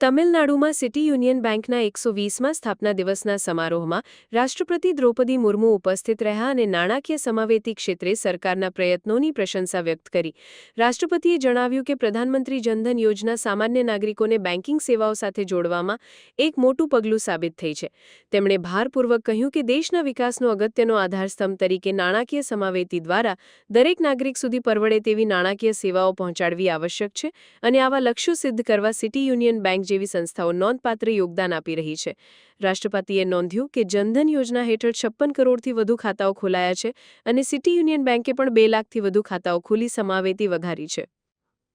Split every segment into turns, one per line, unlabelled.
તમિલનાડુમાં city union બેંકના એકસો વીસમાં સ્થાપના દિવસના સમારોહમાં રાષ્ટ્રપતિ દ્રૌપદી મુર્મુ ઉપસ્થિત રહ્યા અને નાણાકીય સમાવેતી ક્ષેત્રે સરકારના પ્રયત્નોની પ્રશંસા વ્યક્ત કરી. રાષ્ટ્રપતિએ જણાવ્યું કે પ્રધાનમંત્રી જનધન યોજના સામાન્ય નાગરિકોને બેન્કિંગ સેવાઓ સાથે જોડવામાં એક મોટું પગલું સાબિત થઈ છે. તેમણે ભારપૂર્વક કહ્યું કે દેશના વિકાસનો અગત્યનો આધારસ્તંભ તરીકે નાણાકીય સમાવેતી દ્વારા દરેક નાગરિક સુધી પરવડે તેવી નાણાકીય સેવાઓ પહોંચાડવી આવશ્યક છે અને આવા લક્ષ્યો સિદ્ધ કરવા સિટી યુનિયન બેંક જેવી સંસ્થાઓ નોંધપાત્ર યોગદાન આપી રહી છે. રાષ્ટ્રપતિએ નોંધ્યું કે જનધન યોજના હેઠળ છપ્પન કરોડથી વધુ ખાતાઓ ખોલાયા છે અને સિટી યુનિયન બેંકે પણ બે લાખથી વધુ ખાતાઓ ખોલી સમાવેતી વધારી છે.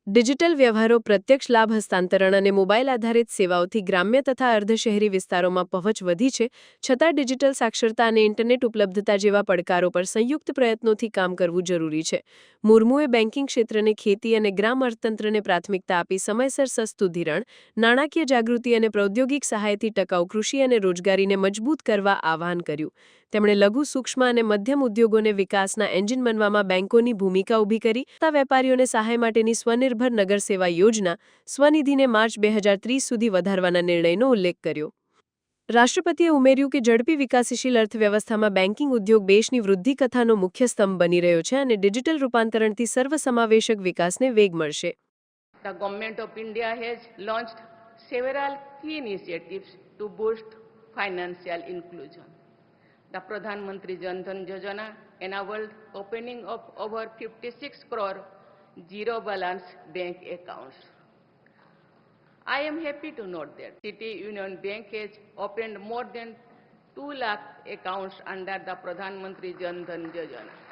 ડિજિટલ વ્યવહારો પ્રત્યક્ષ લાભ હસ્તાંતરણ અને મોબાઈલ આધારિત સેવાઓથી ગ્રામ્ય તથા અર્ધશહેરી વિસ્તારોમાં પહોંચ વધી છે, છતાં ડિજિટલ સાક્ષરતા અને ઇન્ટરનેટ ઉપલબ્ધતા જેવા પડકારો પર સંયુક્ત પ્રયત્નોથી કામ કરવું જરૂરી છે. મુર્મુએ બેન્કિંગ ક્ષેત્રને ખેતી અને ગ્રામ અર્થતંત્રને પ્રાથમિકતા આપી સમયસર સસ્તું ધિરણ, નાણાકીય જાગૃતિ અને પ્રૌદ્યોગિક સહાયથી ટકાઉ કૃષિ અને રોજગારીને મજબૂત કરવા આહવાન કર્યું. તેમણે લઘુ સૂક્ષ્મ અને મધ્યમ ઉદ્યોગોને વિકાસના એન્જિન બનવામાં બેંકોની ભૂમિકા ઊભી કરી. તથા વેપારીઓને સહાય માટેની સ્વનિર્ભર નગર સેવા યોજના સ્વનિધિને માર્ચ બે સુધી વધારવાના નિર્ણયનો ઉલ્લેખ કર્યો. રાષ્ટ્રપતિએ ઉમેર્યું કે ઝડપી વિકાસશીલ અર્થવ્યવસ્થામાં બેન્કિંગ ઉદ્યોગ દેશની વૃદ્ધિ કથાનો મુખ્ય સ્તંભ બની રહ્યો છે અને ડિજિટલ રૂપાંતરણથી સર્વસમાવેશક વિકાસને વેગ મળશે.
The Government of India has launched several key initiatives to boost financial inclusion. The Pradhan Mantri Jan Dhan Yojana enabled opening of over 56 crore zero balance bank accounts. I am happy to note that City Union Bank has opened more than 2 lakh accounts under the Pradhan Mantri Jan Dhan Yojana.